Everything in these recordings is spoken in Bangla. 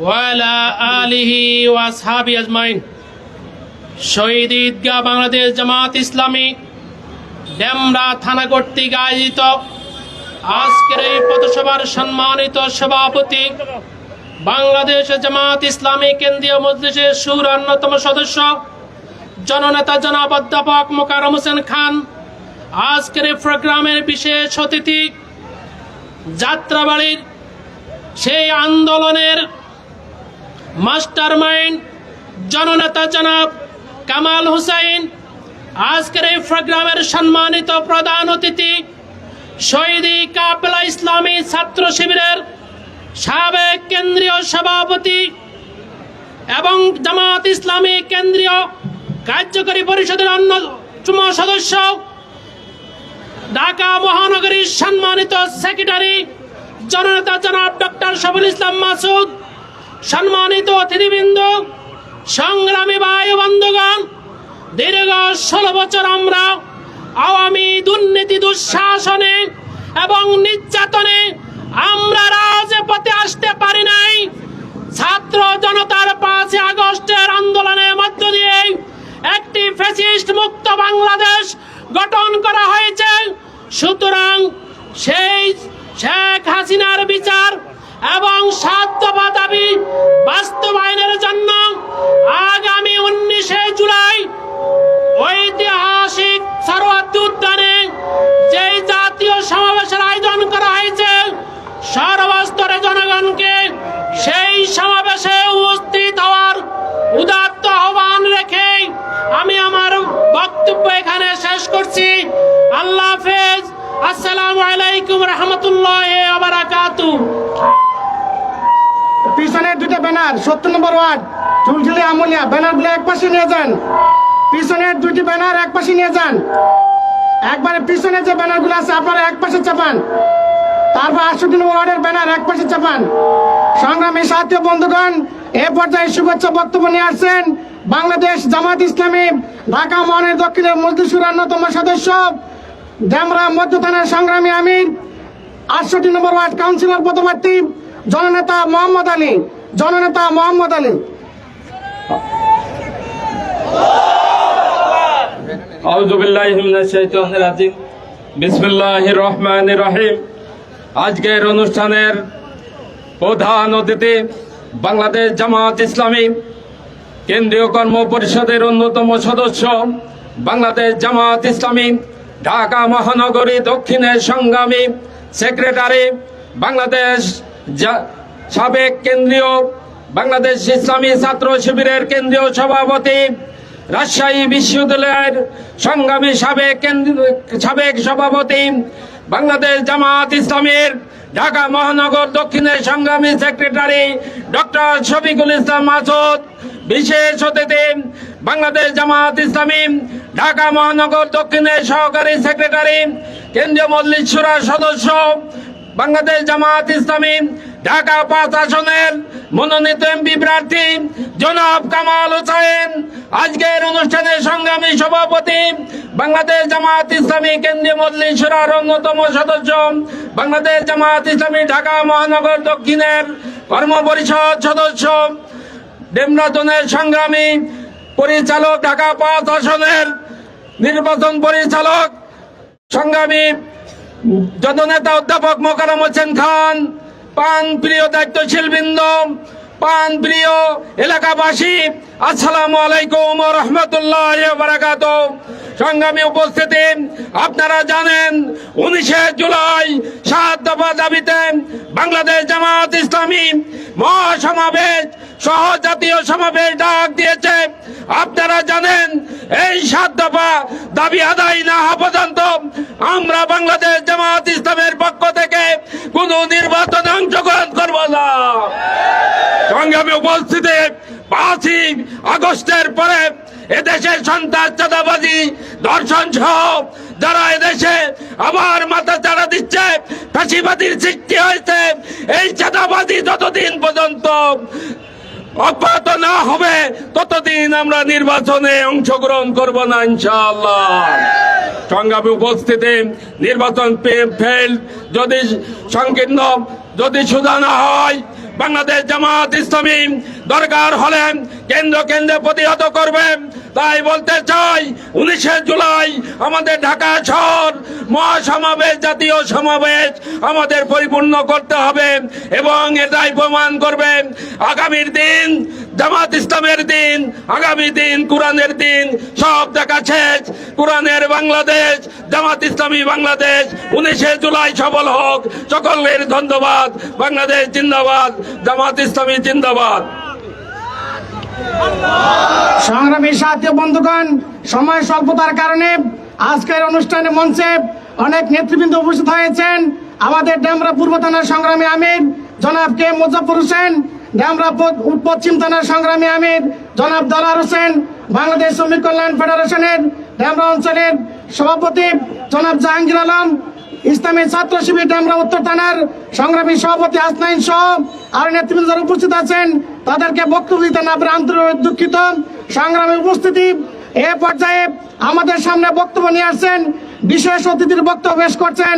ওয়ালা আলিহি আজমাইন। শহীদ ঈদগাহ বাংলাদেশ জামাত ইসলামী, ডেমরা থানা কর্তৃক আয়োজিত আজকের এই পথসভার সম্মানিত সভাপতি বাংলাদেশ জামাত ইসলামী কেন্দ্রীয় মজলিসের সুর অন্যতম সদস্য জননেতা জনাব অধ্যাপক মোকারম হোসেন খান। আজকের এই প্রোগ্রামের বিশেষ অতিথি যাত্রাবাড়ির সেই আন্দোলনের মাস্টার মাইন্ড জননেতা জনাব কামাল হুসাইন। আজকের এই প্রোগ্রামের সম্মানিত প্রধান অতিথি শহীদি কাপলা ইসলামী ছাত্র শিবিরের সাবেক কেন্দ্রীয় সভাপতি এবং জামাত ইসলামী কেন্দ্রীয় কার্যকরী পরিষদের অন্যতম সদস্য, ঢাকা মহানগরীর সম্মানিত সেক্রেটারি জননেতা জনাব ডক্টর শফিল ইসলাম মাসুদ। সম্মানিত অতিথিবৃন্দ, সংগ্রামী বায়ু বন্ধুগণ, দীর্ঘ ষোলো বছর আমরা আওয়ামী দুর্নীতি দুঃশাসনে এবং নির্যাতনে আমরা রাজপথে আসতে পারি নাই। ছাত্র জনতার পাঁচই আগস্টের আন্দোলনের মধ্য দিয়ে একটি ফ্যাসিস্ট মুক্ত বাংলাদেশ গঠন করা হয়েছে। সুতরাং সেই শেখ হাসিনার বিচার এবং সাত দাবি বাস্তবায়নের জন্য আগামী উনিশে জুলাই ঐতিহাসিক সরোয়ার্দী উদ্যানে যেই জাতীয় সমাবেশের আয়োজন করা হয়েছে সর্বস্তরে জনগণকে সেই সমাবেশে উপস্থিত হওয়ার উদাত্ত আহ্বান রেখে আমি আমার বক্তব্য এখানে শেষ করছি। আল্লাহ হাফেজ। আসসালামু আলাইকুম রহমতুল্লাহ আবরাকাতু পিছনের দুটো ব্যানার, সত্তর নম্বর ওয়ার্ড চুলঝুলি আমলিয়া ব্যানারগুলো এক পাশে নিয়ে যান। পিছনের দুটি ব্যানার এক পাশে নিয়ে যান। একবারে পিছনে যে ব্যানারগুলো আছে, আপনারা এক পাশে চাপান। তারপর আটষট্টি নম্বর ওয়ার্ডের ব্যানার এক পাশে চাপান। সংগ্রামী সাথী বন্ধুগণ, এ পর্যায়ে শুভেচ্ছা বক্তব্য নিয়ে আসছেন বাংলাদেশ জামাত ইসলামী, ঢাকা মহানের দক্ষিণের মজলিসুর অন্যতম সদস্য ড্যামরা মধ্য থানার সংগ্রামী আমির, আটষট্টি নম্বর ওয়ার্ড কাউন্সিলর পদপ্রার্থী জননেতা মোহাম্মদ আলী, জননেতা মোহাম্মদ আলী। বিসমিল্লাহির রহমানির রহিম। আজকের অনুষ্ঠানের প্রধান অতিথি বাংলাদেশ জামাত ইসলামী কেন্দ্রীয় কর্ম পরিষদের অন্যতম সদস্য বাংলাদেশ জামাত ইসলামী ঢাকা মহানগরী দক্ষিণের সংগ্রামী সেক্রেটারি বাংলাদেশ জা- সাবেক কেন্দ্রীয় বাংলাদেশ ইসলামী ছাত্র শিবিরের কেন্দ্রীয় সভাপতি, রাজশাহী বিশ্ববিদ্যালয়ের সংগ্রামী সাবেক সাবেক সভাপতি, বাংলাদেশ জামাত ইসলামের ঢাকা মহানগর দক্ষিণের সংগ্রামী সেক্রেটারি ডক্টর শফিকুল ইসলাম মাসুদ, বিশেষ অতিথি বাংলাদেশ জামাত ইসলামী ঢাকা মহানগর দক্ষিণের সহকারী সেক্রেটারি, কেন্দ্রীয় সুরার সদস্য বাংলাদেশ জামাত ইসলামী, ঢাকা পাঁচ আসনের মনোনীত এমপি প্রার্থী জনাব কামাল হোসেন। আজকের অনুষ্ঠানের সংগ্রামী সভাপতি বাংলাদেশ জামাত ইসলামী, কেন্দ্রীয় মজলিস সুরার অন্যতম সদস্য বাংলাদেশ জামাত ইসলামী, ঢাকা মহানগর দক্ষিণের কর্ম পরিষদ সদস্য। ডেমরাজনের সংগ্রামী পরিচালক, ঢাকা পাঁচ আসনের নির্বাচন পরিচালক, সংগ্রামী জননেতা অধ্যাপক মোকারম হোসেন খান, পান প্রিয় দায়িত্বশীল বৃন্দ, পান প্রিয় এলাকাবাসী, আসসালামু আলাইকুম রহমতুল্লাহ বারাকাত। সংগ্রামী উপস্থিতি, আপনারা জানেন, উনিশে জুলাই সাত দফা দাবিতে বাংলাদেশ জামাত ইসলামী মহাসমাবেশ সহ জাতীয় সমাবেশ ডাক দিয়েছে। আপনারা জানেন, এই সাত দফা দাবি আদায় না পর্যন্ত আমরা বাংলাদেশ জামাত ইসলামের পক্ষ থেকে কোন নির্বাচনে অংশগ্রহণ করব না। সংগ্রামী উপস্থিতি পাঁচই আগস্টের পরে এদেশের সন্ত্রাস চাঁদাবাজি, ধর্ষণ সহ যারা এদেশে আবার মাথা চাড়া দিচ্ছে, ফাঁসিবাদীর সৃষ্টি হয়েছে, এই চাঁদাবাজি যতদিন পর্যন্ত অব্যাহত না হবে, ততদিন আমরা নির্বাচনে অংশগ্রহণ করব না, ইনশাআল্লাহ। সংগ্রামী উপস্থিতি, নির্বাচন ফেল যদি সংকীর্ণ, যদি সুধা না হয়, বাংলাদেশ জামাত ইসলামী দরকার হলে কেন্দ্র কেন্দ্রে প্রতিহত করবে। তাই বলতে চাই, উনিশে জুলাই আমাদের ঢাকা শহর মহাসমাবেশ, জাতীয় সমাবেশ আমাদের পরিপূর্ণ করতে হবে এবং এটাই প্রমাণ করবে আগামীর দিন, জামাত ইসলামের দিন, আগামী দিন কোরআনের দিন, সব দেখা শেষ। কোরআনের বাংলাদেশ, জামাত ইসলামী বাংলাদেশ উনিশে জুলাই সফল হোক। সকলের ধন্যবাদ। বাংলাদেশ জিন্দাবাদ, জামাত ইসলামী জিন্দাবাদ। সংগ্রামী সাথী বন্ধুগণ, সময় স্বল্পতার কারণে আজকের অনুষ্ঠানে মঞ্চে অনেক নেতৃবৃন্দ উপস্থিত হয়েছেন। আমাদের ডেমরা পূর্ব থানার সংগ্রামী আমির, জনাব কে মুজাফর হোসেন ডেমরা প- পশ্চিম থানার সংগ্রামী আমির, জনাব দলার হোসেন, বাংলাদেশ শ্রমিক কল্যাণ ফেডারেশনের ডেমরা অঞ্চলের সভাপতি জনাব জাহাঙ্গীর আলম, ইসলামী ছাত্র শিবির ডেমরা উত্তর থানার সংগ্রামী সভাপতি আসনাইন সহ আর নেতৃবৃন্দ উপস্থিত আছেন, তাদেরকে বক্তব্য দিতে না আন্তরিক দুঃখিত। সংগ্রামী উপস্থিতি এ পর্যায়ে আমাদের সামনে বক্তব্য নিয়ে আসছেন বিশেষ অতিথির বক্তব্য পেশ করছেন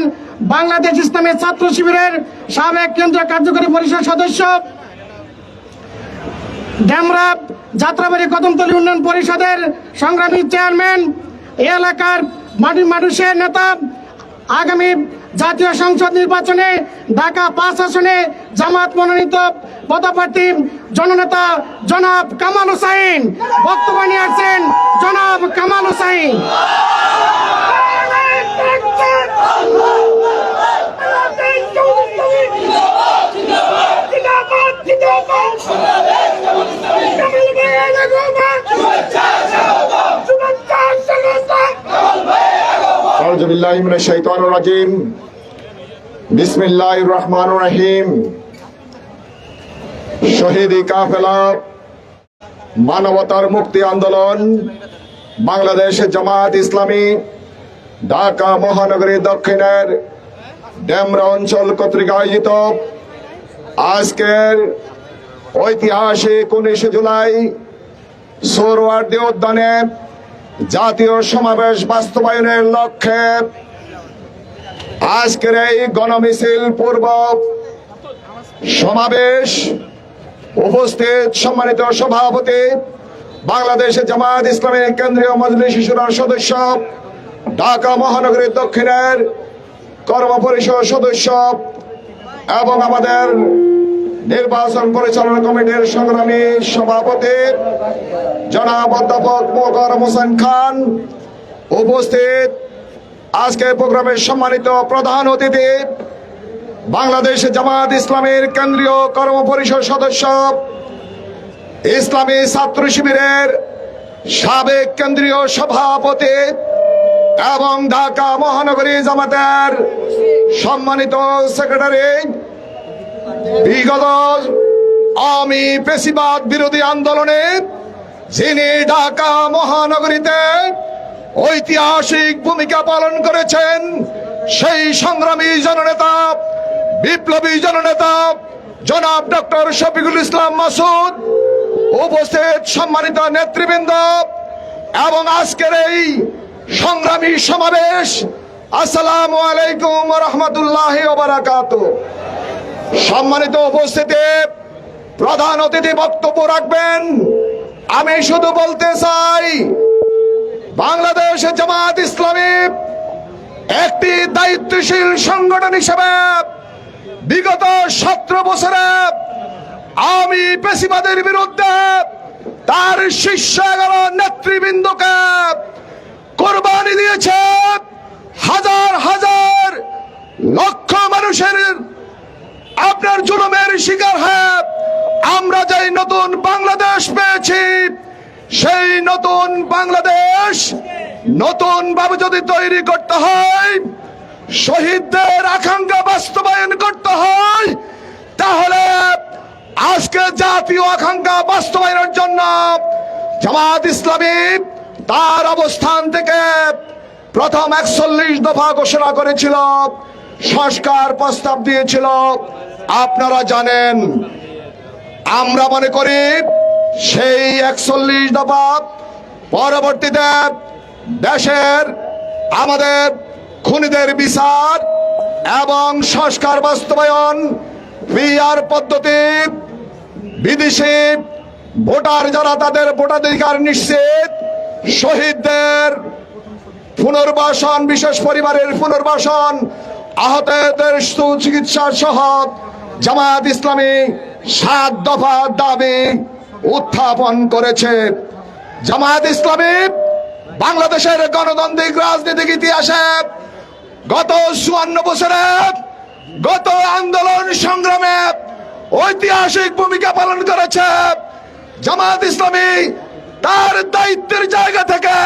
বাংলাদেশ ইসলামী ছাত্র শিবিরের সাবেক কেন্দ্রীয় কার্যকরী পরিষদ সদস্য ড্যামরা যাত্রাবাড়ি কদমতলী উন্নয়ন পরিষদের সংগ্রামী চেয়ারম্যান, এলাকার মাটি মানুষের নেতা, আগামী জাতীয় সংসদ নির্বাচনে ঢাকা পাঁচ আসনে জামাত মনোনীত পদপ্রার্থী জননেতা জনাব কামাল হোসাইন। বক্তব্য নিয়ে আসছেন জনাব কামাল হোসাইন। أعوذ بالله من الشيطان الرجيم بسم الله الرحمن الرحيم শহীদি কাফেলা মানবতার মুক্তি আন্দোলন বাংলাদেশ জামাত ইসলামী ঢাকা মহানগরী দক্ষিণের ডেমরা অঞ্চল কর্তৃক আয়োজিত আজকের ঐতিহাসিক উনিশে জুলাই সোরওয়ার্দী উদ্যানে জাতীয় সমাবেশ বাস্তবায়নের লক্ষ্যে আজকের এই গণমিছিল পূর্ব সমাবেশ উপস্থিত সম্মানিত সভাপতি, বাংলাদেশ জামায়াত ইসলামী কেন্দ্রীয় মজলিস শিশুরার সদস্য, ঢাকা মহানগরীর দক্ষিণের কর্ম পরিষদ সদস্য এবং আমাদের নির্বাচন পরিচালনা কমিটির সংগ্রামী সভাপতি জনাব অধ্যাপক মোকারম হোসেন খান উপস্থিত। আজকে প্রোগ্রামের সম্মানিত প্রধান অতিথি বাংলাদেশ জামাত ইসলামের কেন্দ্রীয় কর্ম পরিষদ সদস্য, ইসলামী ছাত্র শিবিরের সাবেক কেন্দ্রীয় সভাপতি এবং ঢাকা মহানগরী জামাতের সম্মানিত সেক্রেটারি বিগত আওয়ামী পেশিবাদ বিরোধী আন্দোলনে যিনি ঢাকা মহানগরীতে ঐতিহাসিক ভূমিকা পালন করেছেন, সেই সংগ্রামী জননেতা, বিপ্লবী জননেতা, জনাব ডক্টর শফিকুল ইসলাম মাসুদ, উপস্থিত সম্মানিত নেতৃবৃন্দ এবং আজকের এই সংগ্রামী সমাবেশ। আসসালামু আলাইকুম রহমতুল্লাহ বারাকাতুহ। সম্মানিত উপস্থিতি, প্রধান অতিথি বক্তব্য রাখবেন। আমি শুধু বলতে চাই, বাংলাদেশ জামাত ইসলামী একটি দায়িত্বশীল সংগঠন হিসেবে বিগত সতেরো বছরে আমি পেশিবাদের বিরুদ্ধে তার শীর্ষ এগারো নেতৃবৃন্দকে কোরবানি দিয়েছে। হাজার হাজার লক্ষ মানুষের আপনার জুলুমের শিকার হয়ে আমরা যেই নতুন বাংলাদেশ পেয়েছি, সেই নতুন বাংলাদেশ নতুন ভাবে যদি তৈরি করতে হয়, শহীদদের আকাঙ্ক্ষা বাস্তবায়ন করতে হয়, তাহলে আজকে জাতীয় আকাঙ্ক্ষা বাস্তবায়নের জন্য জামাত ইসলামী তার অবস্থান থেকে প্রথম একচল্লিশ দফা ঘোষণা করেছিল, সংস্কার প্রস্তাব দিয়েছিল। আপনারা জানেন, আমরা মনে করি সেই একচল্লিশ দফা পরবর্তীতে দেশের, আমাদের খুনিদের বিচার এবং সংস্কার বাস্তবায়ন পিআর পদ্ধতি, বিদেশি ভোটার যারা তাদের ভোটাধিকার নিশ্চিত, শহীদদের পুনর্বাসন, বিশেষ পরিবারের পুনর্বাসন, আহতদের সুচিকিৎসা সহ জামায়াত ইসলামী সাত দফা দাবি উত্থাপন করেছে। জামায়াত ইসলামী বাংলাদেশের গণতান্ত্রিক রাজনৈতিক ইতিহাসে গত চুয়ান্ন বছরে গত আন্দোলন সংগ্রামে ঐতিহাসিক ভূমিকা পালন করেছে। জামায়াত ইসলামী তার দায়িত্বের জায়গা থেকে,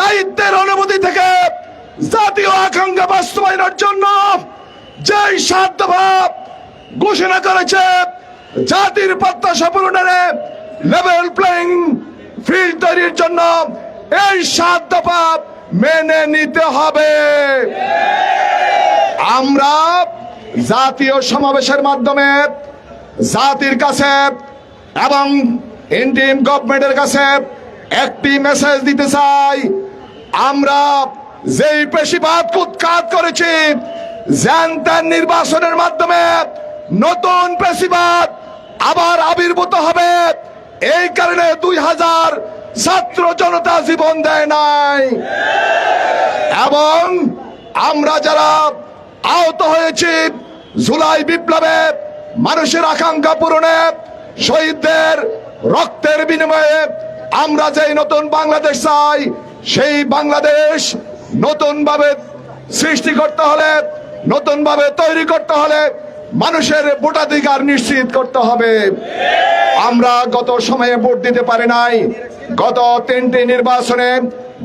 দায়িত্বের অনুমতি থেকে জাতীয় আকাঙ্ক্ষা বাস্তবায়নের জন্য যেই সাত ভাব ঘোষণা করেছে, জাতির প্রত্যাশা পূরণের লেভেল প্লেইং ফিল্ড তৈরির জন্য এই সাত দফা মেনে নিতে হবে। আমরা জাতীয় সমাবেশের মাধ্যমে জাতির কাছে এবং ইন্ডিয়ান গভর্নমেন্টের কাছে একটি মেসেজ দিতে চাই। আমরা যেই পেশিবাদ উৎখাত করেছি জ্যান নির্বাচনের মাধ্যমে নতুন পেশিবাদ আবার আবির্ভূত হবে। এই কারণে দুই হাজার ছাত্র জনতা জীবন দেয় নাই। এবং আমরা যারা আহত হয়েছি, জুলাই বিপ্লবে মানুষের আকাঙ্ক্ষা পূরণে, শহীদদের রক্তের বিনিময়ে আমরা যেই নতুন বাংলাদেশ চাই, সেই বাংলাদেশ নতুন ভাবে সৃষ্টি করতে হলে নতুন ভাবে তৈরি করতে হলে মানুষের ভোটাধিকার নিশ্চিত করতে হবে। আমরা গত সময়ে ভোট দিতে পারি নাই। গত তিনটি নির্বাচনে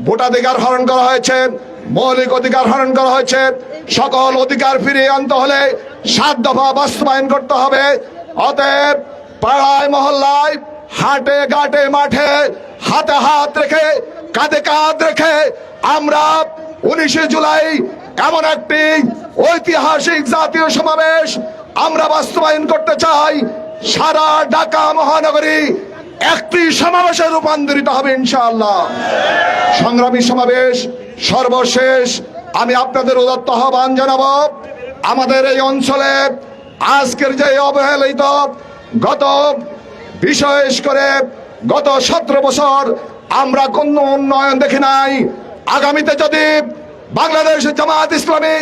ভোটাধিকার হরণ করা হয়েছে, মৌলিক অধিকার হরণ করা হয়েছে। সকল অধিকার ফিরিয়ে আনতে হলে সাত দফা বাস্তবায়ন করতে হবে। অতএব পাড়ায়, মহল্লায়, হাটে, ঘাটে, মাঠে হাতে হাত রেখে, কাঁধে কাঁধ রেখে আমরা উনিশে জুলাই এমন একটি ঐতিহাসিক জাতীয় সমাবেশ আমরা বাস্তবায়ন করতে চাই। সারা ঢাকা মহানগরী একটি সমাবেশে রূপান্তরিত হবে ইনশাআল্লাহ। সংগ্রামী সমাবেশ সর্বশেষ। আমি আপনাদের উদত্ত আহ্বান জানাব, আমাদের এই অঞ্চলে আজকের যে অবহেলিত গত বিশেষ করে গত সতেরো বছর আমরা কোন উন্নয়ন দেখি নাই। আগামীতে যদি বাংলাদেশ জামাত ইসলামী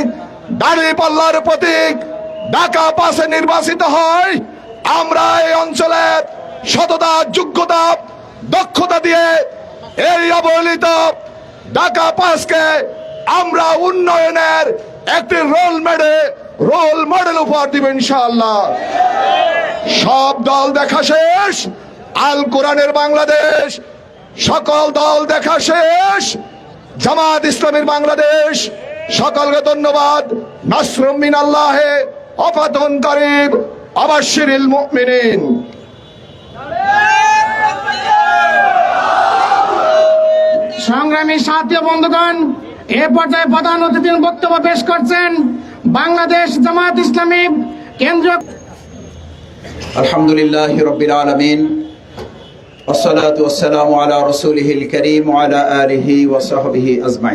দাঁড়িয়ে পাল্লার প্রতীক। ঢাকা পাশে নির্বাচিত হয়। আমরা এই অঞ্চলে সততা, যোগ্যতা, দক্ষতা দিয়ে এই অবহেলিত ঢাকা পাসকে আমরা উন্নয়নের একটি রোল মডেল রোল মডেল উপহার দিব ইনশাআল্লাহ। সব দল দেখা শেষ। আল কোরআনের বাংলাদেশ। সকল দল দেখা শেষ। জামাত ইসলামের বাংলাদেশ। সকলকে ধন্যবাদ নাসরুম মিন আল্লাহে অফাতুন করিব অবশ্যিরিল মুমিনিন সংগ্রামী সাথী ও বন্ধুগণ এ পর্যায়ে প্রধান অতিথির বক্তব্য পেশ করছেন বাংলাদেশ জামাত ইসলামী কেন্দ্রীয় الحمد لله رب العالمين والصلاة والسلام على رسوله الكريم وعلى آله وصحبه أجمعين